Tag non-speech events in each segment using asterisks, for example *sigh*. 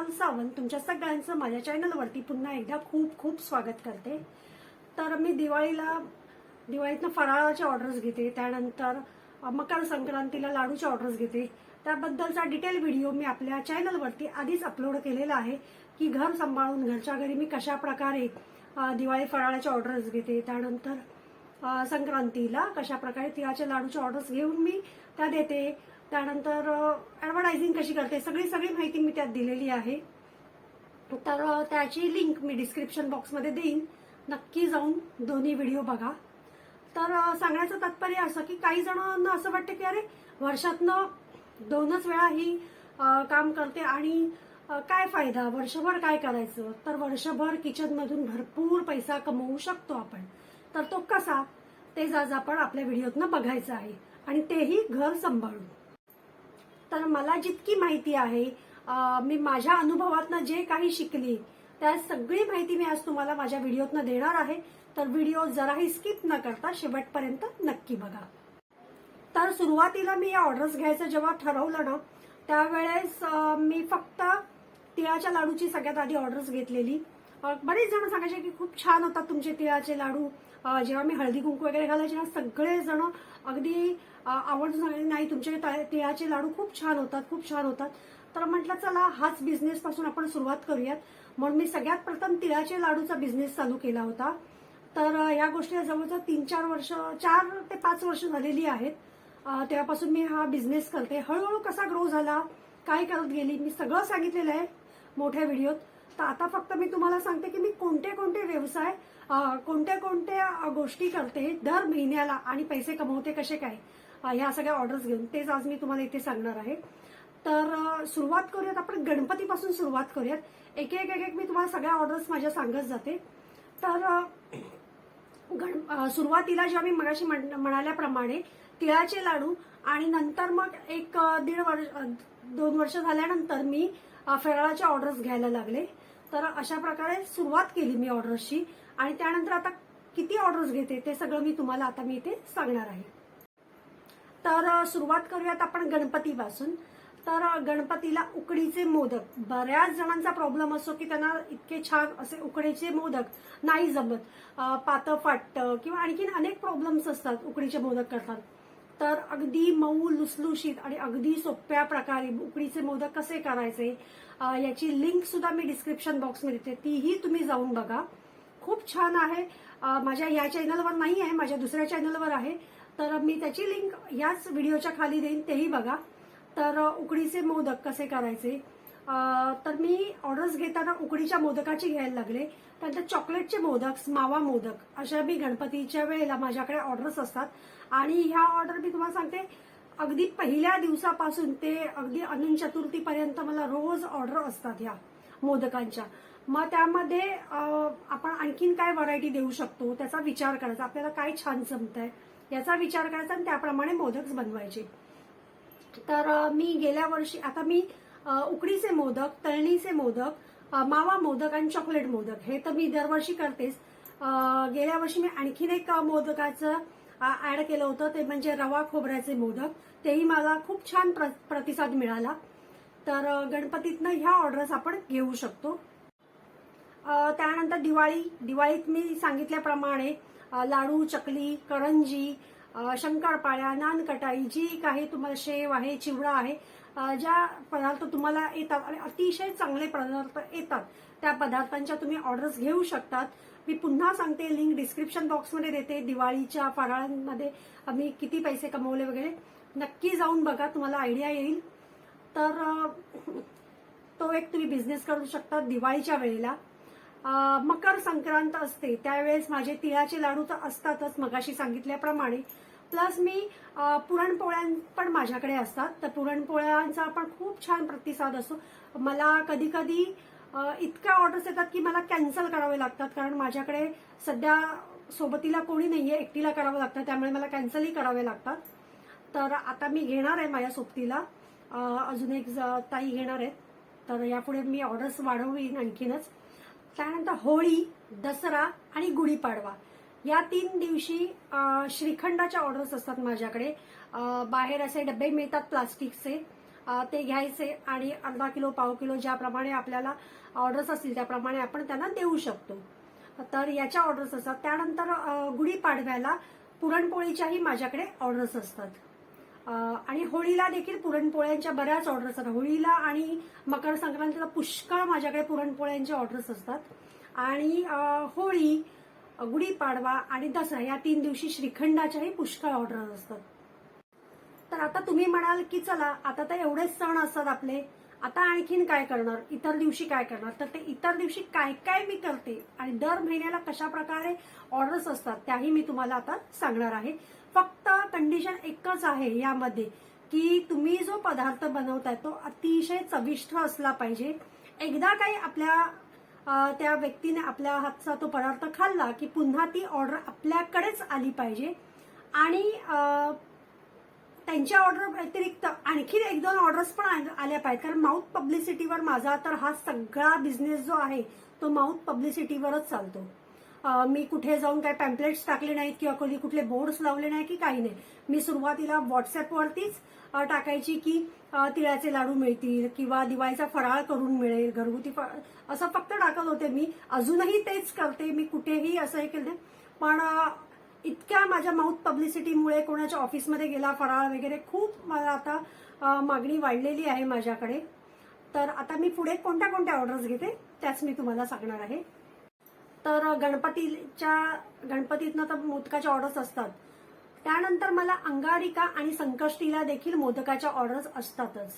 कुणाल सावंत तुमच्या सगळ्यांचं माझ्या चॅनलवरती पुन्हा एकदा खूप खूप स्वागत करते. तर मी दिवाळीला दिवाळीतनं फराळाचे ऑर्डर्स घेते त्यानंतर मकर संक्रांतीला लाडूचे ऑर्डर्स घेते. त्याबद्दलचा डिटेल व्हिडिओ मी आपल्या चॅनलवरती आधीच अपलोड केलेला आहे की घर सांभाळून घरच्या घरी मी कशा प्रकारे दिवाळी फराळाचे ऑर्डर्स घेते त्यानंतर संक्रांतीला कशा प्रकारे तिळाच्या लाडूचे ऑर्डर्स घेऊन मी त्या देते त्यानंतर ॲडव्हर्टायझिंग कशी करते सगळी सगळी माहिती मी त्यात दिलेली आहे. तर त्याची लिंक मी डिस्क्रिप्शन बॉक्समध्ये देईन. नक्की जाऊन दोन्ही व्हिडिओ बघा. तर सांगण्याचं तात्पर्य असं की काही जणांना असं वाटतं की अरे वर्षातनं दोनच वेळा ही काम करते आणि काय फायदा? वर्षभर काय करायचं? तर वर्षभर किचनमधून भरपूर पैसा कमवू शकतो आपण. तर तो कसा? ते आज आपण आपल्या व्हिडिओतनं बघायचं आहे. आणि तेही घर सांभाळून. तर मला जितकी माहिती आहे मी माझ्या अनुभवातनं जे काही शिकली त्या सगळी माहिती मी आज तुम्हाला माझ्या व्हिडिओतनं देणार आहे. तर व्हिडिओ जराही स्किप न करता शेवटपर्यंत नक्की बघा. तर सुरुवातीला मी या ऑर्डर्स घ्यायचं जेव्हा ठरवलं ना त्यावेळेस मी फक्त तिळाच्या लाडूची सगळ्यात आधी ऑर्डर्स घेतलेली. बरेच जण सांगायचे की खूप छान होतात तुमचे तिळाचे लाडू. जेव्हा मी हळदी कुंकू वगैरे घालायचे ना सगळेजण अगदी आवडून आवर्जून नाही तुमचे तिळाचे लाडू खूप छान होतात खूप छान होतात. तर म्हटलं चला हाच बिझनेस पासून आपण सुरुवात करूयात. म्हणून मी सगळ्यात प्रथम तिळाचे लाडूचा बिझनेस चालू केला होता. तर या गोष्टी जवळजवळ तीन चार वर्ष चार ते पाच वर्ष झालेली आहेत. तेव्हापासून मी हा बिझनेस करते. हळूहळू कसा ग्रो झाला काय करत गेली मी सगळं सांगितलेलं आहे मोठ्या व्हिडिओत. तर आता फक्त मी तुम्हाला सांगते की मी कोणते कोणते व्यवसाय कोणत्या कोणत्या गोष्टी करते दर महिन्याला आणि पैसे कमवते कसे काय ह्या सगळ्या ऑर्डर्स घेऊन. तेच आज मी तुम्हाला इथे सांगणार आहे. तर सुरुवात करूयात. आपण गणपतीपासून सुरुवात करूयात. एक एक एक एक मी तुम्हाला सगळ्या ऑर्डर्स माझ्या सांगत जाते. तर गण सुरुवातीला जेव्हा मी मगाशी म्हण- म्हणाल्याप्रमाणे तिळाचे लाडू आणि नंतर मग एक दीड वर्ष दोन वर्ष झाल्यानंतर मी फराळाच्या फराळाचे ऑर्डर्स घ्यायला लागले. तर अशा प्रकारे सुरुवात केली मी ऑर्डर्सची. आणि त्यानंतर आता किती ऑर्डर्स घेते ते सगळं मी तुम्हाला आता मी इथे सांगणार आहे. तर सुरुवात करूयात आपण गणपतीपासून. तर गणपतीला उकडीचे मोदक. बऱ्याच जणांचा प्रॉब्लेम असतो की त्यांना इतके छान असे उकडीचे मोदक नाही जमत. पातं फाटतं किंवा आणखीन अनेक प्रॉब्लेम्स असतात उकडीचे मोदक करतात तर अगदी मऊ लुसलुशीत आणि अगदी सोप्या प्रकारे उकडीचे मोदक कसे करायचे याची लिंक सुद्धा मी डिस्क्रिप्शन बॉक्समध्ये देते. तीही तुम्ही जाऊन बघा. खूप छान आहे. माझ्या या चॅनलवर नाही आहे माझ्या दुसऱ्या चॅनलवर आहे. तर मी त्याची लिंक याच व्हिडिओच्या खाली देईन तेही बघा. तर उकडीचे मोदक कसे करायचे? तर मी ऑर्डर्स घेताना उकडीच्या मोदकाची घ्यायला लागले. त्यानंतर चॉकलेटचे मोदक मावा मोदक अशा मी गणपतीच्या वेळेला माझ्याकडे ऑर्डर्स असतात. आणि ह्या ऑर्डर मी तुम्हाला सांगते अगदी पहिल्या दिवसापासून ते अगदी अनंत चतुर्थीपर्यंत मला रोज ऑर्डर असतात ह्या मोदकांच्या. मग त्यामध्ये आपण आणखीन काय व्हरायटी देऊ शकतो त्याचा विचार करायचा. आपल्याला काय छान जमतंय आहे याचा विचार करायचा आणि त्याप्रमाणे मोदक बनवायचे. तर मी गेल्या वर्षी आता मी उकडीचे मोदक तळणीचे मोदक मावा मोदक आणि चॉकलेट मोदक हे तर मी दरवर्षी करतेच. गेल्या वर्षी मी आणखीन एक मोदकाचं ऍड केलं होतं. ते म्हणजे रवा खोबऱ्याचे मोदक. तेही मला खूप छान प्र- प्रतिसाद मिळाला. तर गणपतीतनं ह्या ऑर्डर्स आपण घेऊ शकतो. त्यानंतर दिवाळी. दिवाळीत मी सांगितल्याप्रमाणे लाडू चकली करंजी शंकरपाळ्या नानकटाई जी काही तुम्हाला शेव आहे चिवडा आहे ज्या पदार्थ तुम्हाला येतात आणि अतिशय चांगले पदार्थ येतात त्या पदार्थांच्या तुम्ही ऑर्डर्स घेऊ शकतात. मी पुन्हा सांगते लिंक डिस्क्रिप्शन बॉक्समध्ये देते दिवाळीच्या फराळांमध्ये आम्ही किती पैसे कमवले वगैरे. नक्की जाऊन बघा तुम्हाला आयडिया येईल. तर तो एक तुम्ही बिझनेस करू शकता दिवाळीच्या वेळेला. मकर संक्रांत असते त्यावेळेस माझे तिळाचे लाडू तर असतातच मगाशी सांगितल्याप्रमाणे. प्लस मी पुरणपोळ्या पण माझ्याकडे असतात. तर पुरणपोळ्यांचा पण खूप छान प्रतिसाद असतो. मला कधी कधी इतक्या ऑर्डर्स येतात की मला कॅन्सल करावे लागतात. कारण माझ्याकडे सध्या सोबतीला कोणी नाहीये एकटीला करावं लागतं. त्यामुळे मला कॅन्सलही करावे लागतात. तर आता मी घेणार आहे माझ्या सोबतीला. अजून एक ज- ताई घेणार आहेत. तर यापुढे मी ऑर्डर्स वाढवीन आणखीनच. त्यानंतर होळी दसरा आणि गुढीपाडवा. या तीन दिवशी श्रीखंडाच्या ऑर्डर्स असतात माझ्याकडे. बाहेर असे डबे मिळतात प्लास्टिकचे ते घ्यायचे आणि अर्धा किलो पाव किलो ज्याप्रमाणे आपल्याला ऑर्डर्स असतील त्याप्रमाणे आपण त्यांना देऊ शकतो. तर याच्या ऑर्डर्स असतात. त्यानंतर गुढीपाडव्याला पुरणपोळीच्याही माझ्याकडे ऑर्डर्स असतात. आणि होळीला देखील पुरणपोळ्यांच्या बऱ्याच ऑर्डर्स असतात. होळीला आणि मकर संक्रांतीला पुष्कळ माझ्याकडे पुरणपोळ्यांचे ऑर्डर्स असतात. आणि होळी गुढीपाडवा आणि दसरा या तीन दिवशी श्रीखंडाच्याही पुष्कळ ऑर्डर्स असतात. तर आता तुम्ही म्हणाल की चला आता तर एवढेच सण असतात आपले. आता आणखीन काय करणार? इतर दिवशी काय करणार? तर ते इतर दिवशी काय काय मी करते आणि दर महिन्याला कशा प्रकारे ऑर्डर्स असतात त्याही मी तुम्हाला आता सांगणार आहे. फक्त कंडिशन एकच आहे यामध्ये की तुम्ही जो पदार्थ बनवताय तो अतिशय चविष्ट असला पाहिजे. एकदा काही आपल्या त्या व्यक्तीने आपल्या हातचा तो पदार्थ खाल्ला की पुन्हा ती ऑर्डर आपल्याकडेच आली पाहिजे. आणि त्यांच्या ऑर्डर व्यतिरिक्त आणखी एक दोन ऑर्डर्स पण आल्या पाहिजेत. कारण माउथ पब्लिसिटीवर माझा तर हा सगळा बिझनेस जो आहे तो माउथ पब्लिसिटीवरच चालतो. मी कुठे जाऊन काही पॅम्पलेट्स टाकले नाहीत किंवा कधी कुठले बोर्ड्स लावले नाही की काही नाही. मी सुरुवातीला व्हॉट्सअपवरतीच टाकायची की तिळाचे लाडू मिळतील किंवा दिवाळीचा फराळ करून मिळेल घरगुती फराळ असं फक्त टाकत होते मी. अजूनही तेच करते. मी कुठेही असं हे केलं पण इतक्या माझ्या माउथ पब्लिसिटीमुळे कोणाच्या ऑफिसमध्ये गेला फराळ वगैरे खूप मला आता मागणी वाढलेली आहे माझ्याकडे. तर आता मी पुढे कोणत्या कोणत्या ऑर्डर्स घेते त्याच मी तुम्हाला सांगणार आहे. तर गणपतीच्या गणपतीतनं तर मोदकाच्या ऑर्डर्स असतात. त्यानंतर मला अंगारिका आणि संकष्टीला देखील मोदकाच्या ऑर्डर्स असतातच.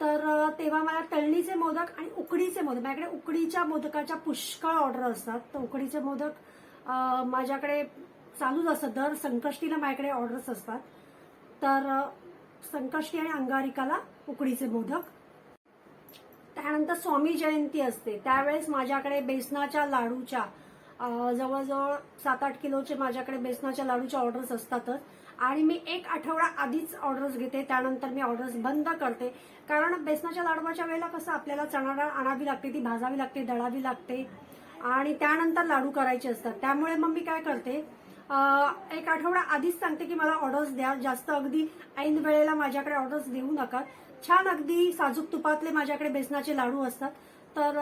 तर तेव्हा मला तळणीचे मोदक आणि उकडीचे मोदक माझ्याकडे उकडीच्या मोदकाच्या पुष्कळ ऑर्डर असतात. तर उकडीचे मोदक माझ्याकडे चालूच असतं. दर संकष्टीला माझ्याकडे ऑर्डर्स असतात. तर संकष्टी आणि अंगारिकाला उकडीचे मोदक. त्यानंतर स्वामी जयंती असते. त्यावेळेस माझ्याकडे बेसनाच्या लाडूच्या जवळजवळ सात आठ किलोचे माझ्याकडे बेसनाच्या लाडूच्या ऑर्डर्स असतातच. आणि मी एक आठवडा आधीच ऑर्डर्स घेते. त्यानंतर मी ऑर्डर्स बंद करते. कारण बेसनाच्या लाडवाच्या वेळेला कसं आपल्याला चणा डाळ आणावी लागते ती भाजावी लागते दळावी लागते. आणि त्यानंतर लाडू करायचे असतात. त्यामुळे मग मी काय करते एक आठवडा आधीच सांगते की मला ऑर्डर्स द्या. जास्त अगदी ऐन वेळेला माझ्याकडे ऑर्डर्स देऊ नका. छान अगदी साजूक तुपातले माझ्याकडे बेसनाचे लाडू असतात. तर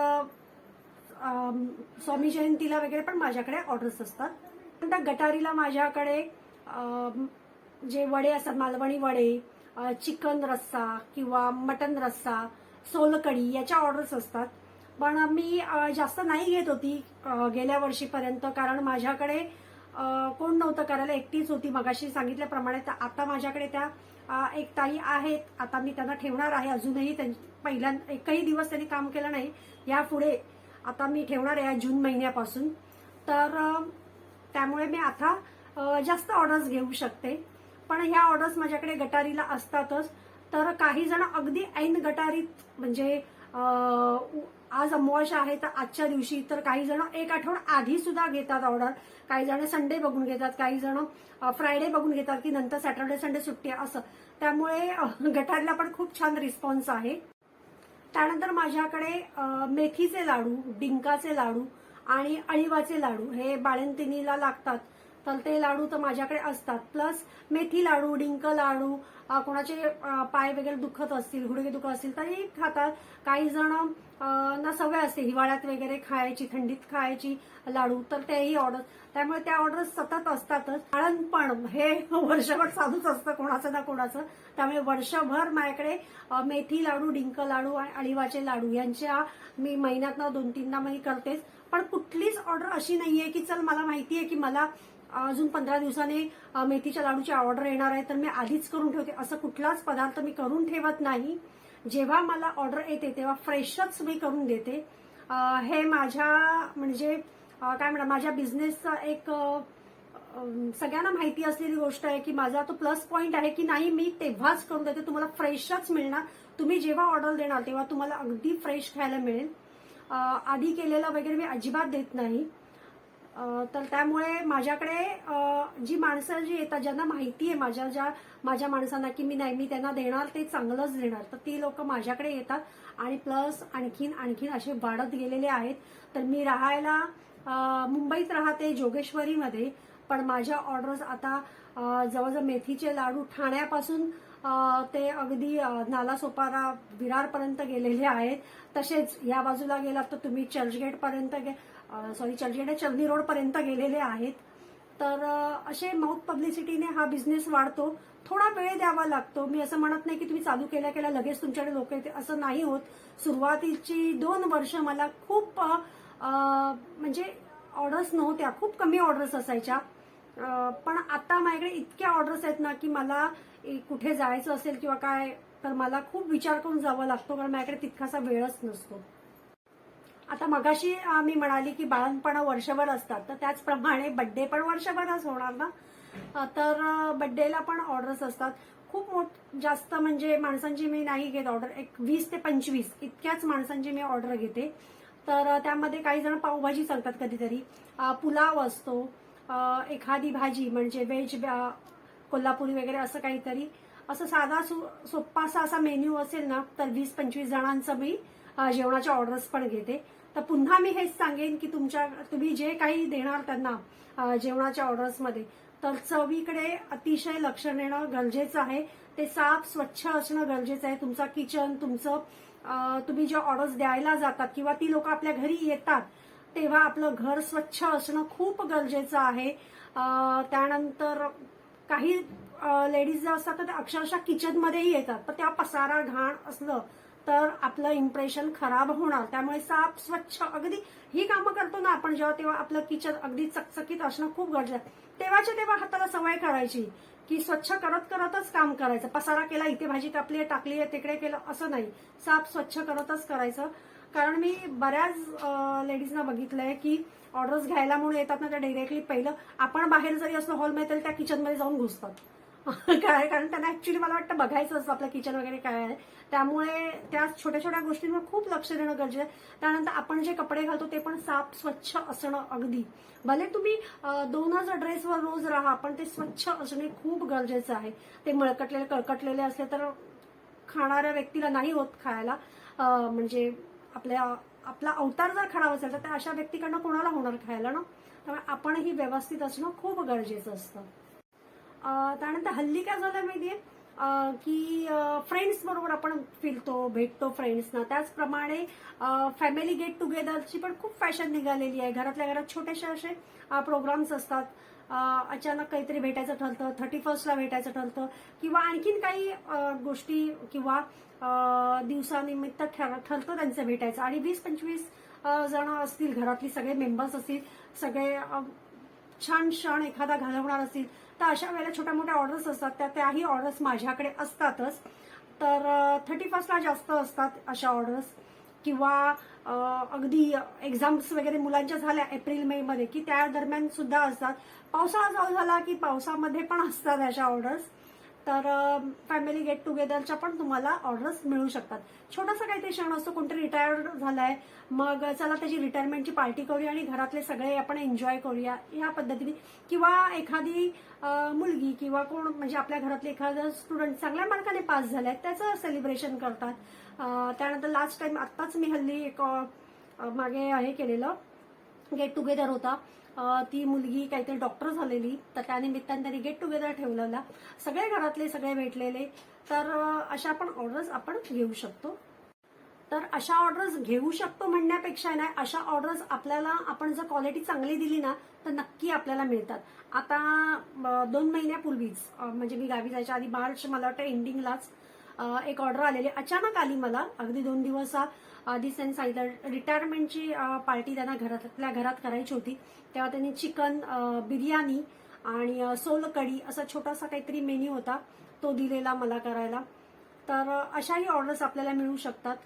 स्वामी जयंतीला वगैरे पण माझ्याकडे ऑर्डर्स असतात. नंतर गटारीला माझ्याकडे जे वडे असतात मालवणी वडे चिकन रस्सा किंवा मटन रस्सा सोलकढी याच्या ऑर्डर्स असतात. पण मी जास्त नाही घेत होती गेल्या वर्षीपर्यंत. कारण माझ्याकडे कोण नव्हतं करायला एकटीच होती. मगाशी सांगितल्याप्रमाणे तर आता माझ्याकडे त्या एक ताई आहेत. आता मी त्यांना ठेवणार आहे. अजूनही त्यां- पहिल्या एकही दिवस त्यांनी काम केलं नाही. यापुढे आता मी ठेवणार आहे या जून महिन्यापासून. तर त्यामुळे मी आता जास्त ऑर्डर्स घेऊ शकते. पण ह्या ऑर्डर्स माझ्याकडे गटारीला असतातच. तर काही जण अगदी ऐन गटारीत म्हणजे उ- आज अमावस्या आहे तर आजच्या दिवशी तर काही जण एक आठवडा आधी सुद्धा घेतात ऑर्डर काही जण संडे बघून घेतात काही जण फ्रायडे बघून घेतात की नंतर सॅटर्डे संडे सुट्टी असं. त्यामुळे गटारला गटारीला पण खूप छान रिस्पॉन्स आहे. त्यानंतर माझ्याकडे मेथीचे लाडू डिंकाचे लाडू आणि अळीवाचे लाडू हे बाळंतिणीला लागतात. तर ते लाडू तर माझ्याकडे असतात. प्लस मेथी लाडू डिंक लाडू कोणाचे पाय वगैरे दुखत असतील गुडघे दुखत असतील तरी खातात. काही जण ना सवय असते हिवाळ्यात वगैरे खायची थंडीत खायची लाडू तर तेही ऑर्डर त्यामुळे त्या ऑर्डर सतत असतातच. आळणपण हे *laughs* वर्षभर चालूच असतं कोणाचं ना कोणाचं. त्यामुळे वर्षभर माझ्याकडे मेथी लाडू डिंक लाडू आणि अळिवाचे लाडू यांच्या मी महिन्यातनं दोन तीनदा मी करतेच. पण कुठलीच ऑर्डर अशी नाहीये की चल मला माहिती आहे की मला अजून पंधरा दिवसाने मेथीच्या लाडूची ऑर्डर येणार आहे तर मी आधीच करून ठेवते. असं कुठलाच पदार्थ मी करून ठेवत नाही. जेव्हा मला ऑर्डर येते तेव्हा फ्रेशच मी करून देते. हे माझ्या म्हणजे काय म्हणा माझ्या बिझनेसचा एक सगळ्यांना माहिती असलेली गोष्ट आहे की माझा तो प्लस पॉईंट आहे की नाही मी तेव्हाच करून देते. तुम्हाला फ्रेशच मिळणार. तुम्ही जेव्हा ऑर्डर देणार तेव्हा तुम्हाला अगदी फ्रेश खायला मिळेल. आधी केलेलं वगैरे मी अजिबात देत नाही. तर त्यामुळे माझ्याकडे जी माणसं जी येतात ज्यांना माहिती आहे माझ्या ज्या माझ्या माणसांना की मी नाही मी त्यांना देणार ते चांगलंच देणार. तर ती लोक माझ्याकडे येतात आणि प्लस आणखीन आणखीन असे वाढत गेलेले आहेत. तर मी राहायला मुंबईत राहते जोगेश्वरीमध्ये पण माझ्या ऑर्डर्स आता जवळजवळ मेथीचे लाडू ठाण्यापासून ते अगदी नालासोपारा विरारपर्यंत गेलेले आहेत. तसेच या बाजूला गेलात तर तुम्ही चर्चगेटपर्यंत सॉरी चलखेडे चलनी रोडपर्यंत गेलेले आहेत. तर असे माउथ पब्लिसिटीने हा बिझनेस वाढतो. थोडा वेळ द्यावा लागतो. मी असं म्हणत नाही की तुम्ही चालू केल्या केल्या लगेच तुमच्याकडे लोक येते असं नाही होत. सुरुवातीची दोन वर्ष मला खूप म्हणजे ऑर्डर्स नव्हत्या. खूप कमी ऑर्डर्स असायच्या. पण आता माझ्याकडे इतक्या ऑर्डर्स आहेत ना की मला ए, कुठे जायचं असेल किंवा काय तर मला खूप विचार करून जावं लागतो कारण माझ्याकडे तितकासा वेळच नसतो. आता मगाशी मी म्हणाली की बाळणपणा वर्षभर असतात तर त्याचप्रमाणे बड्डे पण वर्षभरच होणार ना? तर बड्डेला पण ऑर्डर्स असतात. खूप मोठ जास्त म्हणजे माणसांची मी नाही घेत ऑर्डर एक वीस ते पंचवीस इतक्याच माणसांची मी ऑर्डर घेते. तर त्यामध्ये काही जण पावभाजी सांगतात कधीतरी. पुलाव असतो एखादी भाजी म्हणजे व्हेज कोल्हापुरी वगैरे असं काहीतरी. असं साधा सोप्पासा असा मेन्यू असेल ना तर वीस पंचवीस जणांचं मी जेवणाच्या ऑर्डर्स पण घेते. तर पुन्हा मी हेच सांगेन की तुमच्या तुम्ही जे काही देणार त्यांना जेवणाच्या ऑर्डर्समध्ये तर चवीकडे अतिशय लक्ष देणं गरजेचं आहे. ते साफ स्वच्छ असणं गरजेचं आहे. तुमचा किचन तुमचं तुम्ही जे ऑर्डर्स द्यायला जातात किंवा ती लोक आपल्या घरी येतात तेव्हा आपलं घर स्वच्छ असणं खूप गरजेचं आहे. त्यानंतर काही लेडीज ज्या असतात तर त्या अक्षरशः किचनमध्येही येतात. पण त्या पसारा घाण असलं तर आपलं इम्प्रेशन खराब होणार. त्यामुळे साफ स्वच्छ अगदी ही कामं करतो ना आपण जेव्हा तेव्हा आपलं किचन अगदी चकचकीत असणं खूप गरजेचं आहे. तेव्हाच्या तेव्हा हाताला सवय करायची की स्वच्छ करत करतच काम करायचं. पसारा केला इथे भाजी कापली आहे टाकली आहे तिकडे केलं असं नाही. साफ स्वच्छ करतच करायचं. कारण मी बऱ्याच लेडीजना बघितलंय की ऑर्डर्स घ्यायला म्हणून येतात ना त्या डायरेक्टली पहिलं आपण बाहेर जरी असलो हॉलमध्ये तरी त्या किचनमध्ये जाऊन घुसतात. *laughs* काय? कारण त्यांना ऍक्च्युली मला वाटतं बघायचं असतं आपलं किचन वगैरे काय आहे. त्यामुळे त्या छोट्या छोट्या गोष्टींवर खूप लक्ष देणं गरजेचं आहे. त्यानंतर आपण जे कपडे घालतो ते पण साफ स्वच्छ असणं अगदी. भले तुम्ही दोनच ड्रेसवर रोज राहा पण ते स्वच्छ असणे खूप गरजेचं आहे. ते मळकटलेले कळकटलेले असले तर खाणाऱ्या व्यक्तीला नाही होत खायला. म्हणजे आपल्या आपला अवतार जर खराब असेल तर त्या अशा व्यक्तीकडनं कोणाला होणार खायला ना? त्यामुळे आपणही व्यवस्थित असणं खूप गरजेचं असतं. त्यानंतर हल्ली काय झालं माहितीये? की फ्रेंड्स बरोबर आपण फिरतो भेटतो फ्रेंड्सना त्याचप्रमाणे फॅमिली गेट टुगेदरची पण खूप फॅशन निघालेली आहे. घरातल्या घरात छोटेसे असे प्रोग्राम्स असतात. अचानक काहीतरी भेटायचं ठरतं थर्टी फर्स्टला भेटायचं ठरतं. किंवा आणखीन काही गोष्टी किंवा दिवसानिमित्त ठर- ठरतं त्यांचं भेटायचं. आणि वीस पंचवीस जण असतील घरातली सगळे मेंबर्स असतील सगळे छान क्षण एखादा घालवणार असतील तर अशा वेळेला छोट्या मोठ्या ऑर्डर्स असतात त्या त्याही ऑर्डर्स माझ्याकडे असतातच. तर थर्टी फर्स्टला जास्त असतात अशा ऑर्डर्स किंवा अगदी एक्झाम्स वगैरे मुलांच्या झाल्या एप्रिल मे मध्ये की त्या दरम्यान सुद्धा असतात. पावसाळा चालू झाला की पावसामध्ये पण असतात अशा ऑर्डर्स तर फॅमिली गेट टुगेदरच्या पण तुम्हाला ऑर्डर्स मिळू शकतात. छोटासा काहीतरी क्षण असतो कोणतरी रिटायर्ड झालाय मग चला त्याची रिटायरमेंटची पार्टी करूया आणि घरातले सगळे आपण एन्जॉय करूया. या पद्धतीने. किंवा एखादी मुलगी किंवा कोण म्हणजे आपल्या घरातले एखादा स्टुडंट चांगल्या मार्काने पास झालाय त्याचं सेलिब्रेशन करतात. त्यानंतर लास्ट टाइम आत्ताच मी हल्ली एक मागे हे केलेलं. गेट टुगेदर होता. ती मुलगी काहीतरी डॉक्टर झालेली. तर त्यानिमित्ताने त्यांनी गेट टुगेदर ठेवलेला. सगळे घरातले सगळे भेटलेले. तर अशा पण ऑर्डर्स आपण घेऊ शकतो. तर अशा ऑर्डर्स घेऊ शकतो म्हणण्यापेक्षा नाही अशा ऑर्डर्स आपल्याला आपण जर क्वालिटी चांगली दिली ना तर नक्की आपल्याला मिळतात. आता दोन महिन्यापूर्वीच म्हणजे मी गावी जायच्या आधी मार्च मला वाटतं एंडिंगलाच एक ऑर्डर आलेली. अचानक आली मला. अगदी दोन दिवस आधी त्यांनी सांगितलं. रिटायरमेंटची पार्टी त्यांना घरातल्या घरात करायची होती. तेव्हा त्यांनी चिकन बिर्याणी आणि अं, सोलकढी असा छोटासा काहीतरी मेन्यू होता. तो दिलेला मला करायला. तर अशाही ऑर्डर्स आपल्याला मिळू शकतात.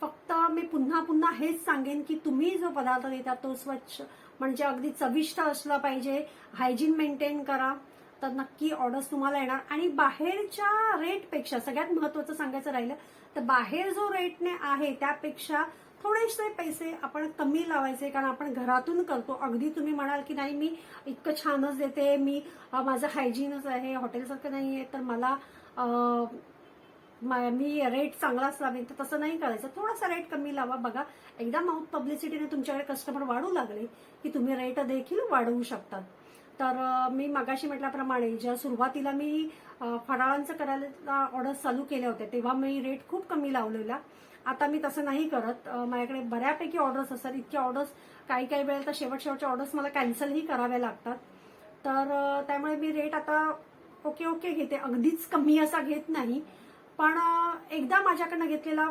फक्त मी पुन्हा पुन्हा हेच सांगेन की तुम्ही जो पदार्थ देता तो स्वच्छ म्हणजे अगदी चविष्ट असला पाहिजे. हायजीन मेंटेन करा. तर नक्की ऑर्डर्स तुम्हाला येणार. आणि बाहेरच्या रेटपेक्षा सगळ्यात महत्वाचं सांगायचं राहिलं तर बाहेर जो रेटने आहे त्यापेक्षा थोडेसे पैसे आपण कमी लावायचे कारण आपण घरातून करतो. अगदी तुम्ही म्हणाल की नाही मी इतकं छानच देते मी माझं हायजीनच आहे हॉटेलसारखं नाही आहे तर मला मा- मी रेट चांगलाच लावेन. तर तसं नाही करायचं. थोडासा रेट कमी लावा. बघा एकदा माउथ पब्लिसिटीने तुमच्याकडे कस्टमर वाढू लागले की तुम्ही रेट देखील वाढवू शकतात. तर मी मगाशी म्हटल्याप्रमाणे ज्या सुरुवातीला मी फराळांचं करायला ऑर्डर चालू केल्या होत्या तेव्हा मी रेट खूप कमी लावलेला. आता मी तसं नाही करत. माझ्याकडे बऱ्यापैकी ऑर्डर्स असतात. इतक्या ऑर्डर्स काही काही वेळेला तर शेवट शेवटच्या ऑर्डर्स मला कॅन्सलही कराव्या लागतात. तर त्यामुळे मी रेट आता ओके ओके घेते. अगदीच कमी असा घेत नाही. पण एकदा माझ्याकडनं घेतलेला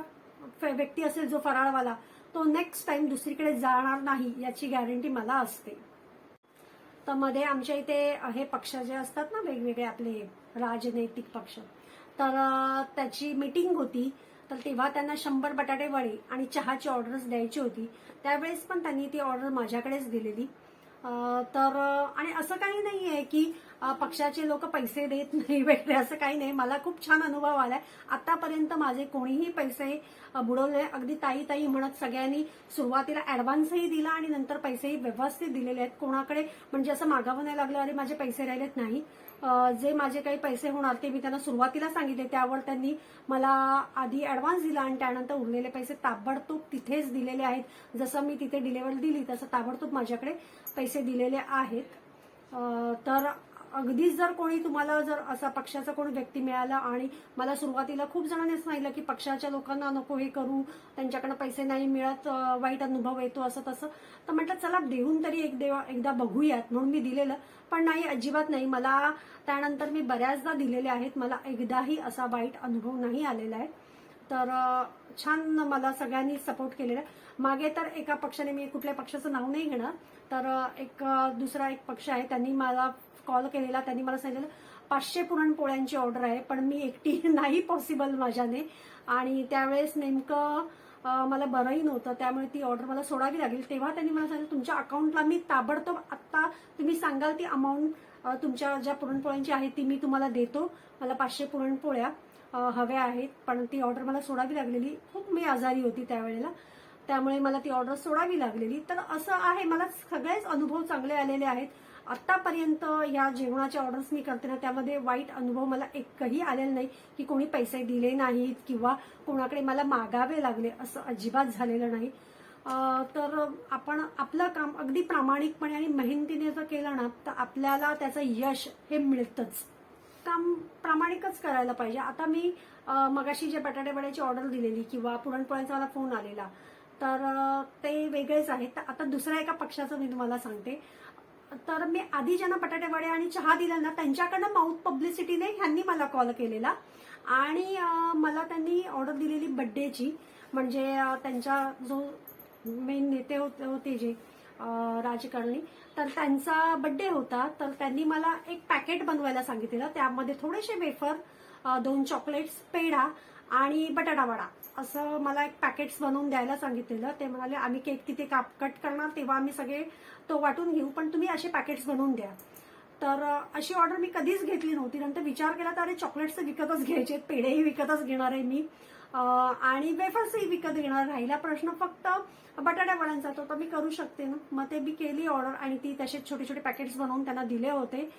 फ- व्यक्ती असेल जो फराळवाला तो नेक्स्ट टाइम दुसरीकडे जाणार नाही याची गॅरंटी मला असते. तर मध्ये आमच्या इथे हे पक्ष जे असतात ना वेगवेगळे आपले राजनैतिक पक्ष तर त्याची मीटिंग होती. तर तेव्हा त्यांना शंभर बटाटे वडे आणि चहाची ऑर्डर्स द्यायची होती. त्यावेळेस पण त्यांनी ती ऑर्डर माझ्याकडेच दिलेली. तर आणि असं काही नाही आहे की पक्षाचे लोक पैसे देत नाही वगैरे असं काही नाही. मला खूप छान अनुभव आलाय. आतापर्यंत माझे कोणीही पैसे बुडवले. अगदी ताई ताई म्हणत सगळ्यांनी सुरुवातीला ऍडव्हान्सही दिला आणि नंतर पैसेही व्यवस्थित दिलेले आहेत. कोणाकडे म्हणजे असं मागावं नाही लागलं. अरे माझे पैसे राहिलेत नाही. जे माझे काही पैसे होणार ते मी त्यांना सुरुवातीला सांगितले. त्यावर त्यांनी मला आधी ऍडव्हान्स दिला आणि त्यानंतर उरलेले पैसे ताबडतोब तिथेच दिलेले आहेत. जसं मी तिथे डिलेवरी दिली तसं ताबडतोब माझ्याकडे पैसे दिलेले आहेत. तर अगदीच जर कोणी तुम्हाला जर असा पक्षाचा कोणी व्यक्ती मिळाला आणि मला सुरुवातीला खूप जणांनी सांगितलं की पक्षाच्या लोकांना नको हे करू त्यांच्याकडे पैसे नाही मिळत वाईट अनुभव येतो असं तसं. तर म्हटलं चला देऊन तरी एक देवा एकदा बघूयात म्हणून मी दिलेलं. पण नाही अजिबात नाही. मला त्यानंतर मी बऱ्याचदा दिलेले आहेत. मला एकदाही असा वाईट अनुभव नाही आलेला आहे. तर छान मला सगळ्यांनी सपोर्ट केलेला आहे. मागे तर एका पक्षाने मी कुठल्या पक्षाचं नाव नाही घेणार तर एक दुसरा एक पक्ष आहे त्यांनी मला कॉल केलेला त्यांनी मला सांगितलं पाचशे पुरणपोळ्यांची ऑर्डर आहे पण मी एकटी *laughs* नाही पॉसिबल माझ्याने. आणि त्यावेळेस नेमकं मला बरंही नव्हतं त्यामुळे ती ऑर्डर मला सोडावी लागेल. तेव्हा त्यांनी मला सांगितलं तुमच्या अकाउंटला मी ताबडतोब आत्ता तुम्ही सांगाल ती अमाऊंट तुमच्या ज्या पुरणपोळ्यांची आहे ती मी तुम्हाला देतो. मला पाचशे पुरणपोळ्या हव्या आहेत. पण ती ऑर्डर मला सोडावी लागलेली. खूप मी आजारी होती त्यावेळेला. त्यामुळे मला ती ऑर्डर सोडावी लागलेली. तर असं आहे मला सगळेच अनुभव चांगले आलेले आहेत. आतापर्यंत या जेवणाच्या ऑर्डर्स मी करते ना त्यामध्ये वाईट अनुभव मला एकही आलेला नाही की कोणी पैसे दिले नाहीत किंवा कोणाकडे मला मागावे लागले असं अजिबात झालेलं नाही. तर आपण आपलं काम अगदी प्रामाणिकपणे आणि मेहनतीने जर केलं ना तर आपल्याला त्याचं यश हे मिळतंच. काम प्रामाणिकच करायला पाहिजे. आता मी मगाशी जे बटाटे वड्याची ऑर्डर दिलेली किंवा पुरणपोळ्यांचा मला फोन आलेला तर ते वेगळेच आहेत. तर आता दुसऱ्या एका पक्षाचं मी तुम्हाला सांगते. तर मी आधी ज्यांना बटाटे वडे आणि चहा दिला ना त्यांच्याकडनं माउथ पब्लिसिटीने ह्यांनी मला कॉल केलेला. आणि मला त्यांनी ऑर्डर दिलेली बड्डेची म्हणजे त्यांचा जो मेन नेते होते होते जे राजकारणी तर त्यांचा बड्डे होता. तर त्यांनी मला एक पॅकेट बनवायला सांगितलेलं. त्यामध्ये थोडेसे वेफर दोन चॉकलेट्स पेढा आणि बटाटा वडा. असं मला एक पॅकेट्स बनवून द्यायला सांगितलेलं. ते म्हणाले आम्ही केक तिथे काप कट करणार? तेव्हा आम्ही सगळे तो वाटून घेऊ पण तुम्ही असे पॅकेट्स बनवून द्या. तर अशी ऑर्डर मी कधीच घेतली नव्हती. नंतर विचार केला तर अरे चॉकलेट्स विकतच घ्यायचे पेढेही विकतच घेणार आहे मी. आणि वेफर्सही विकत घेणार राहिला प्रश्न फक्त बटाट्यावड्यांचा तो तर मी करू शकते. ना मग ते मी केली ऑर्डर आणि ती तसे छोटे छोटे पॅकेट्स बनवून त्यांना दिले होते.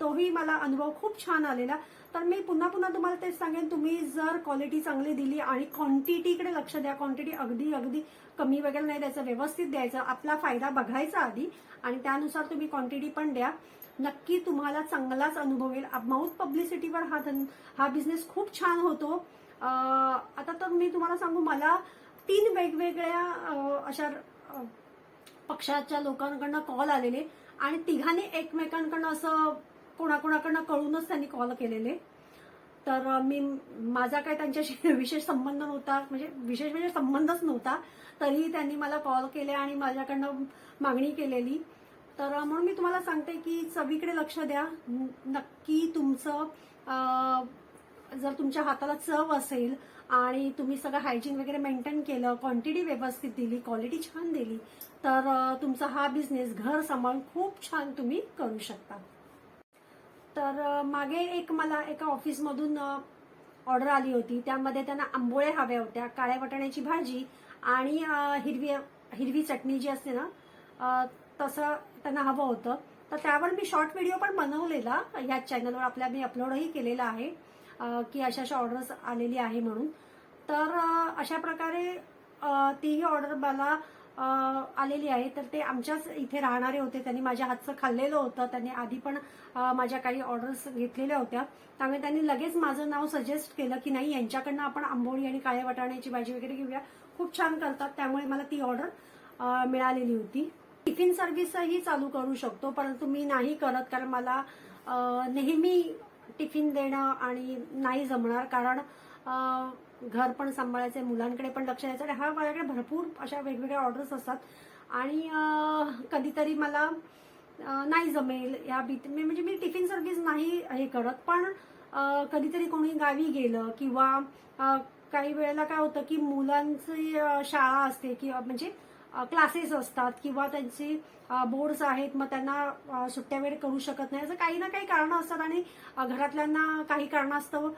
तोही मला अनुभव खूप छान आलेला. तर मी पुन्हा पुन्हा तुम्हाला तेच सांगेन तुम्ही जर क्वालिटी चांगली दिली आणि क्वांटिटीकडे लक्ष द्या क्वांटिटी अगदी अगदी कमी वगैरे नाही द्यायचं व्यवस्थित द्यायचं आपला फायदा बघायचा आधी आणि त्यानुसार तुम्ही क्वांटिटी पण द्या. नक्की तुम्हाला चांगलाच अनुभव येईल. माउथ पब्लिसिटीवर हा धन हा बिझनेस खूप छान होतो. आता तर मी तुम्हाला सांगू मला तीन वेगवेगळ्या अशा पक्षाच्या लोकांकडनं कॉल आलेले आणि तिघांनी एकमेकांकडनं असं कोणाकोणाकडनं कळूनच त्यांनी कॉल केलेले. तर मी माझा काय त्यांच्याशी *laughs* विशेष संबंध नव्हता म्हणजे विशेष म्हणजे संबंधच नव्हता तरीही त्यांनी मला कॉल केले आणि माझ्याकडनं मागणी केलेली. तर म्हणून मी तुम्हाला सांगते की चवीकडे लक्ष द्या. नक्की तुमचं जर तुमच्या हाताला चव असेल आणि तुम्ही सगळं हायजीन वगैरे मेंटेन केलं क्वांटिटी व्यवस्थित दिली क्वालिटी छान दिली तर तुमचा हा बिझनेस घर सांभाळून खूप छान तुम्ही करू शकता. तर मागे एक मला एका ऑफिसमधून ऑर्डर आली होती. त्यामध्ये त्यांना आंबोळे हव्या होत्या काळ्या वाटाण्याची भाजी आणि हिरवी हिरवी चटणी जी असते ना तसं त्यांना हवं होतं. तर त्यावर मी शॉर्ट व्हिडिओ पण बनवलेला ह्या चॅनलवर आपल्या मी अपलोडही केलेला आहे. की अशा अशा ऑर्डर्स आलेली आहे म्हणून. तर अशा प्रकारे तीही ऑर्डर मला आलेली आहे. तर ते आमच्याच इथे राहणारे होते. त्यांनी माझ्या हातचं खाल्लेलं होतं. त्यांनी आधी पण माझ्या काही ऑर्डर्स घेतलेल्या होत्या. त्यामुळे त्यांनी लगेच माझं नाव सजेस्ट केलं की नाही यांच्याकडनं आपण आंबोळी आणि काळ्या वाटाण्याची भाजी वगैरे घेऊया. खूप छान करतात. त्यामुळे मला ती ऑर्डर मिळालेली होती. टिफिन सर्व्हिसही चालू करू शकतो परंतु मी नाही करत कारण मला नेहमी टिफिन देणं आणि नाही जमणार. कारण घर पण सांभाळायचे मुलांकडे पण लक्ष द्यायचं आणि हा माझ्याकडे भरपूर अशा वेगवेगळ्या ऑर्डर्स असतात. आणि कधीतरी मला नाही जमेल या भीती मी- म्हणजे मी टिफिन सर्व्हिस नाही हे करत. पण कधीतरी कोणी गावी गेलं किंवा काही वेळेला काय होतं की मुलांची शाळा असते किंवा म्हणजे क्लासेस असतात किंवा त्यांची बोर्ड्स आहेत मग त्यांना सुट्ट्या वेळ करू शकत नाही. असं काही ना काही कारणं असतात आणि घरातल्यांना काही कारणास्तव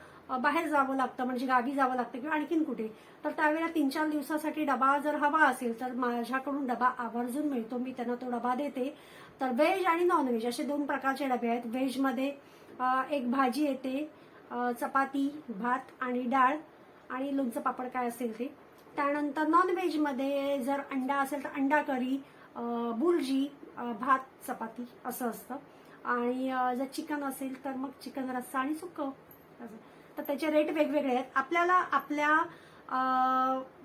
बाहेर जावं लागतं म्हणजे गावी जावं लागतं किंवा आणखीन कुठे. तर त्यावेळेला तीन चार दिवसासाठी डबा जर हवा असेल तर माझ्याकडून डबा आवर्जून मिळतो. मी त्यांना तो डबा देते. तर व्हेज आणि नॉनव्हेज असे दोन प्रकारचे डबे आहेत. व्हेजमध्ये एक भाजी येते चपाती भात आणि डाळ आणि लोणचं पापड काय असेल ते. त्यानंतर नॉनव्हेजमध्ये जर अंडा असेल तर अंडा करी बुर्जी भात चपाती असं असतं. आणि जर चिकन असेल तर मग चिकन रस्सा आणि सुक्कं. असं. तर त्याचे रेट वेगवेगळे आहेत. आपल्याला आपल्या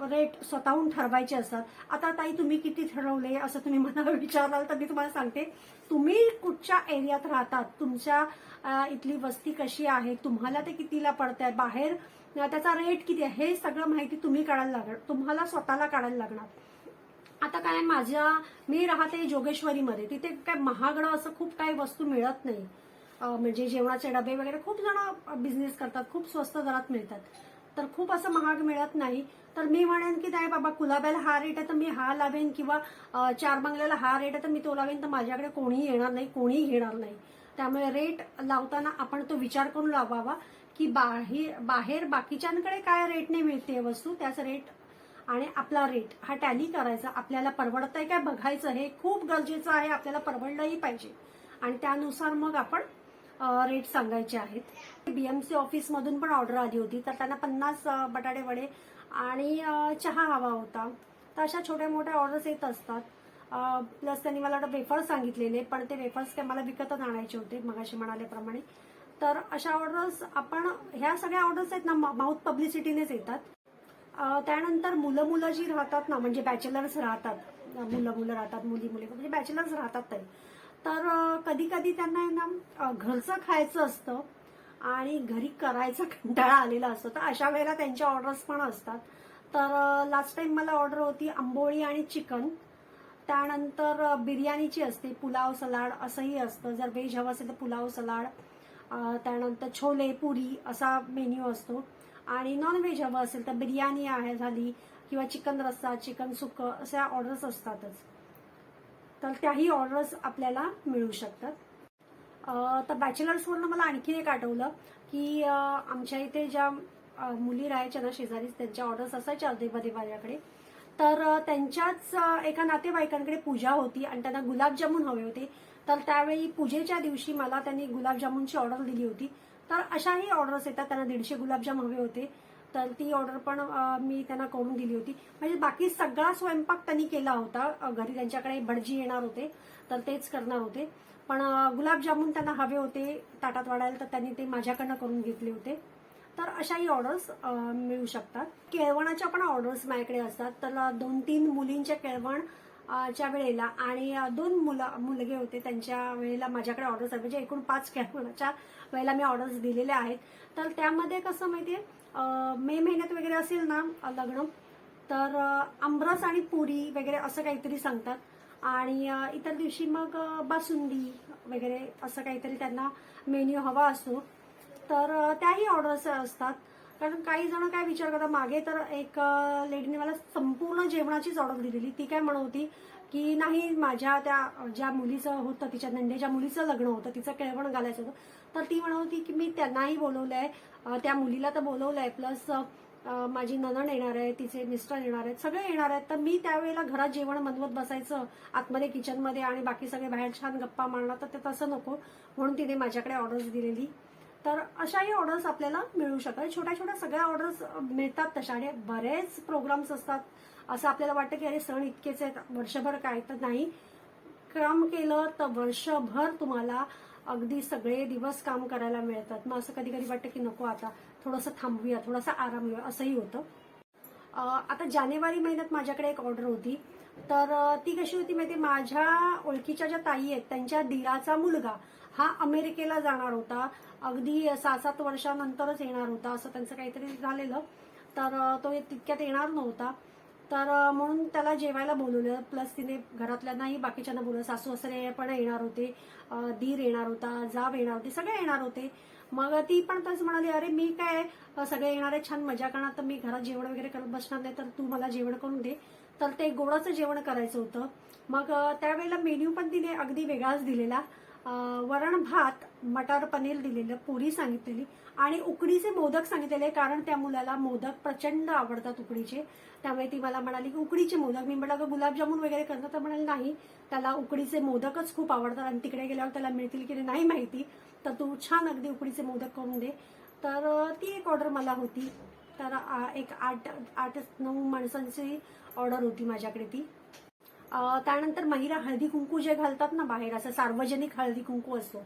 रेट स्वतःहून ठरवायचे असतात. आता ताई तुम्ही किती ठरवले असं तुम्ही मला *laughs* विचाराल तर मी तुम्हाला सांगते. तुम्ही कुठच्या एरियात राहतात? तुमच्या इथली वस्ती कशी आहे? तुम्हाला ते कितीला पडत आहे बाहेर त्याचा रेट किती आहे? हे सगळं माहिती तुम्ही काढायला लागणार. तुम्हाला स्वतःला काढायला लागणार. आता काय माझ्या मी राहते जोगेश्वरीमध्ये. तिथे काय महागडं असं खूप काही वस्तू मिळत नाही. म्हणजे जेवणाचे डबे वगैरे खूप जण बिझनेस करतात. खूप स्वस्त दरात मिळतात. तर खूप असं महाग मिळत नाही. तर मी म्हणेन की नाही बाबा कुलाब्याला हा रेट आहे तर मी हा लावेन किंवा चार बंगल्याला हा रेट आहे तर मी तो लावेन. तर माझ्याकडे कोणीही येणार नाही कोणीही घेणार नाही. त्यामुळे रेट लावताना आपण तो विचार करून लावावा. की बाहेर बाहेर बाकीच्यांकडे काय रेटने मिळते वस्तू? त्याच रेट आणि आपला रेट हा टॅली करायचा. आपल्याला परवडतंय काय बघायचं हे खूप गरजेचं आहे. आपल्याला परवडलंही पाहिजे. आणि त्यानुसार मग आपण रेट सांगायचे आहेत. बीएमसी ऑफिसमधून पण ऑर्डर आली होती. तर त्यांना पन्नास बटाटे वडे आणि चहा हवा होता. तर अशा छोट्या मोठ्या ऑर्डर्स येत असतात. प्लस त्यांनी मला वेफर्स सांगितलेले पण ते वेफर्स काय मला विकतच आणायचे होते मगाशी म्हणाल्याप्रमाणे. तर अशा ऑर्डर्स आपण ह्या सगळ्या ऑर्डर्स आहेत ना माउथ पब्लिसिटीनेच येतात. त्यानंतर मुलं मुलं जी राहतात ना म्हणजे बॅचलर्स राहतात मुलं मुलं राहतात मुली मुली म्हणजे बॅचलर्स राहतात ते तर कधी कधी त्यांना आहे ना घरचं खायचं असतं आणि घरी करायचा कंटाळा आलेला असतो. तर अशा वेळेला त्यांच्या ऑर्डर्स पण असतात. तर लास्ट टाइम मला ऑर्डर होती आंबोळी आणि चिकन. त्यानंतर बिर्याणीची असते पुलाव सलाड असंही असतं. जर व्हेज हवं असेल तर पुलाव सलाड. त्यानंतर छोले पुरी असा मेन्यू असतो. आणि नॉनव्हेज हवं असेल तर बिर्याणी आहे झाली किंवा चिकन रस्सा चिकन सुकं अशा ऑर्डर्स असतातच. तर त्याही ऑर्डर्स आपल्याला मिळू शकतात. तर बॅचलर्सवरनं मला आणखीन एक आठवलं की आमच्या इथे ज्या मुली राहायच्या ना शेजारीच त्यांच्या ऑर्डर्स असायच्या मध्ये माझ्याकडे तर त्यांच्याच एका नातेवाईकांकडे पूजा होती आणि त्यांना गुलाबजामुन हवे होते. तर त्यावेळी पूजेच्या दिवशी मला त्यांनी गुलाबजामुनची ऑर्डर दिली होती. तर अशाही ऑर्डर्स येतात. त्यांना दीडशे गुलाबजाम हवे होते. तर ती ऑर्डर पण मी त्यांना करून दिली होती. म्हणजे बाकी सगळा स्वयंपाक त्यांनी केला होता. घरी त्यांच्याकडे भटजी येणार होते तर तेच करणार होते. पण गुलाबजामून गुलाबजामुन त्यांना हवे होते ताटात वाढायला तर त्यांनी ते माझ्याकडनं करून घेतले होते. तर अशाही ऑर्डर्स मिळू शकतात. केळवणाच्या पण ऑर्डर्स माझ्याकडे असतात. तर दोन तीन मुलींच्या केळवण च्या वेळेला आणि दोन मुलं मुलगे होते त्यांच्या वेळेला माझ्याकडे ऑर्डर्स आहेत. म्हणजे एकूण पाच केळवणाच्या वेळेला मी ऑर्डर्स दिलेल्या आहेत. तर त्यामध्ये कसं माहितीये आहे मे महिन्यात वगैरे असेल ना लग्न तर अ, आणि पुरी वगैरे असं काहीतरी सांगतात. आणि इतर दिवशी मग बासुंदी वगैरे असं काहीतरी त्यांना मेन्यू हवा असतो. तर त्याही ऑर्डर्स असतात. कारण काही जण काय विचार करतात मागे तर एक लेडीने मला संपूर्ण जेवणाचीच ऑर्डर दिलेली. ती काय म्हणत होती की नाही माझ्या त्या ज्या मुलीचं होतं तिच्या नंदेच्या मुलीचं लग्न होतं तिचं केळवण घालायचं होतं. तर ती म्हणत होती की मी त्यांनाही बोलवलं आहे त्या मुलीला तर बोलवलं आहे प्लस माझी ननण येणार आहे तिचे मिस्टर येणार आहेत सगळे येणार आहेत. तर मी त्यावेळेला घरात जेवण बनवत बसायचं आतमध्ये किचनमध्ये आणि बाकी सगळे बाहेर छान गप्पा मारणार तर ते तसं नको म्हणून तिने माझ्याकडे ऑर्डर्स दिलेली. तर अशाही ऑर्डर्स आपल्याला मिळू शकतात. छोट्या छोट्या सगळ्या ऑर्डर्स मिळतात तशा. आणि बरेच प्रोग्राम्स असतात. असं आपल्याला वाटतं की अरे सण इतकेच आहेत. वर्षभर काय तर नाही. काम केलं तर वर्षभर तुम्हाला अगदी सगळे दिवस काम करायला मिळतात. मग असं कधी कधी वाटतं की नको आता थोडंसं थांबूया थोडासा आराम घेऊया असंही होतं. आता जानेवारी महिन्यात माझ्याकडे एक ऑर्डर होती. तर ती कशी होती माहिती माझ्या ओळखीच्या ज्या ताई आहेत त्यांच्या दिराचा मुलगा. हा अमेरिकेला जाणार होता. अगदी सहा सात वर्षानंतरच येणार होता असं त्यांचं काहीतरी झालेलं. तर तो तितक्यात येणार नव्हता. तर म्हणून त्याला जेवायला बोलवलं. प्लस तिने घरातल्यांनाही बाकीच्यांना बोलवलं. सासू असरे पण येणार होते धीर येणार होता जाव येणार होते सगळे येणार होते. मग ती पण तसं म्हणाली अरे मी काय सगळे येणारे छान मजा करणार तर मी घरात जेवण वगैरे करत बसणार नाही तर तू मला जेवण करून दे. तर ते गोडाचं जेवण करायचं होतं. मग त्यावेळेला मेन्यू पण तिने अगदी वेगळाच दिलेला. वरण भात मटार पनीर दिलेलं पुरी सांगितलेली आणि उकडीचे मोदक सांगितलेले कारण त्या मुलाला मोदक प्रचंड आवडतात उकडीचे. त्यामुळे ती मला म्हणाली की उकडीचे मोदक. मी म्हटलं गुलाबजामुन वगैरे करतात. तर म्हणाले नाही त्याला उकडीचे मोदकच खूप आवडतात आणि तिकडे गेल्यावर त्याला मिळतील की नाही माहिती. तर तू छान अगदी उकडीचे मोदक करून दे. तर ती एक ऑर्डर मला होती. तर आ, एक आठ आठ नऊ माणसांची ऑर्डर होती माझ्याकडे ती. त्यानंतर महिला हळदी कुंकू जे घालतात ना बाहेर असं सार्वजनिक हळदी कुंकू असतो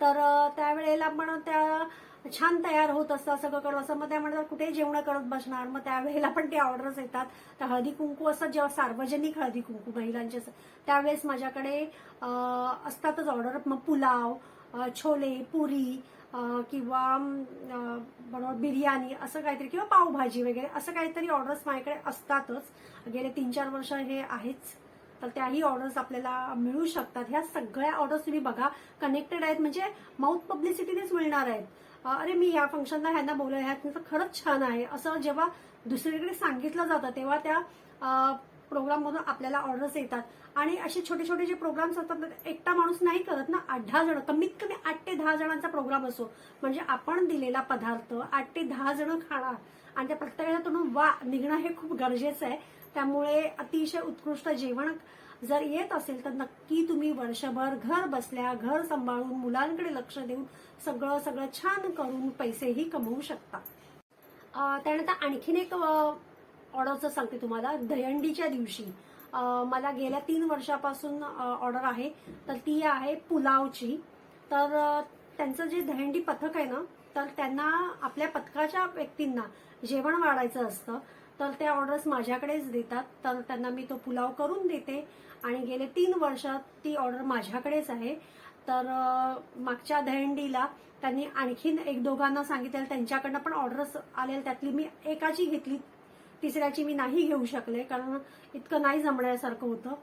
तर त्यावेळेला पण त्या छान तयार होत असतात सगळं करत असं मग त्या म्हणतात कुठे जेवण करत बसणार? मग त्यावेळेला पण ते ऑर्डर्स येतात. तर हळदी कुंकू असतात जेव्हा सार्वजनिक हळदी कुंकू महिलांचे असं, त्यावेळेस माझ्याकडे असतातच ऑर्डर. मग पुलाव छोले पुरी किंवा बरोबर बिर्याणी असं काहीतरी किंवा पावभाजी वगैरे असं काहीतरी ऑर्डर्स माझ्याकडे असतातच. गेले तीन चार वर्ष हे आहेच. तर त्याही ऑर्डर्स आपल्याला मिळू शकतात. ह्या सगळ्या ऑर्डर्स तुम्ही बघा. कनेक्टेड आहेत म्हणजे माउथ पब्लिसिटीनेच मिळणार आहेत. अरे मी या फंक्शनला ह्यांना बोलवलं ह्यात खरंच छान आहे. असं जेव्हा दुसरीकडे सांगितलं जातं तेव्हा त्या प्रोग्राममधून आपल्याला ऑर्डर्स येतात. आणि असे छोटे छोटे जे प्रोग्राम्स असतात एकटा माणूस नाही करत ना. आठ दहा जण कमीत कमी आठ ते दहा जणांचा प्रोग्राम असो. म्हणजे आपण दिलेला पदार्थ आठ ते दहा जण खाणार. आणि त्या प्रत्येकातून वा निघणं हे खूप गरजेचं आहे. त्यामुळे अतिशय उत्कृष्ट जेवण जर येत असेल तर नक्की तुम्ही वर्षभर घर बसल्या घर सांभाळून मुलांकडे लक्ष देऊन सगळं सगळं छान करून पैसेही कमवू शकता. त्यानंतर आणखीन एक ऑर्डरचं सांगते तुम्हाला. दहंडीच्या दिवशी मला गेल्या तीन वर्षापासून ऑर्डर आहे. तर ती आहे पुलावची. तर त्यांचं जे दहंडी पथक आहे ना तर त्यांना आपल्या पथकाच्या व्यक्तींना जेवण वाढायचं असतं. तर त्या ऑर्डर्स माझ्याकडेच देतात. तर त्यांना मी तो पुलाव करून देते. आणि गेले तीन वर्षात ती ऑर्डर माझ्याकडेच आहे. तर मागच्या दहंडीला त्यांनी आणखीन एक दोघांना सांगितलं त्यांच्याकडनं पण ऑर्डर्स आलेल्या त्यातली मी एकाची घेतली. तिसऱ्याची मी नाही घेऊ शकले कारण इतकं नाही जमण्यासारखं होतं.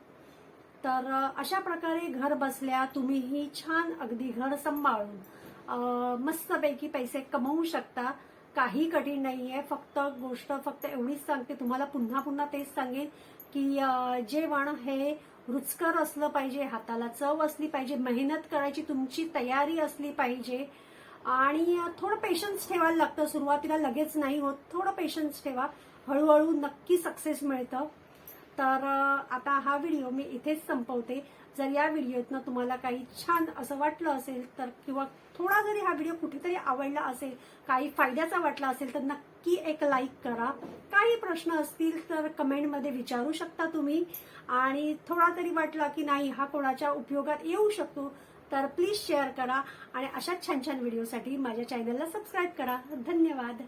तर अशा प्रकारे घर बसल्या तुम्हीही छान अगदी घर सांभाळून मस्तपैकी पैसे कमवू शकता. काही कठीण नाही आहे फक्त गोष्ट फक्त एवढीच सांगते. तुम्हाला पुन्हा पुन्हा तेच सांगेन की जेवण हे रुचकर असलं पाहिजे हाताला चव असली पाहिजे मेहनत करायची तुमची तयारी असली पाहिजे. आणि थोडं पेशन्स ठेवायला लागतं. सुरुवातीला लगेच नाही होत. थोडं पेशन्स ठेवा. हळूहळू नक्की सक्सेस मिळतं. तर आता हा व्हिडिओ मी इथेच संपवते. जर या व्हिडिओतनं तुम्हाला काही छान असं वाटलं असेल तर किंवा थोडा जरी हा व्हिडिओ कुठेतरी आवडला असेल काही फायद्याचा वाटला असेल तर नक्की एक लाईक करा. काही प्रश्न असतील तर कमेंटमध्ये विचारू शकता तुम्ही. आणि थोडा तरी वाटला की नाही हा कोणाच्या उपयोगात येऊ शकतो तर प्लीज शेअर करा. आणि अशाच छान छान व्हिडिओसाठी माझ्या चॅनलला सबस्क्राईब करा. धन्यवाद.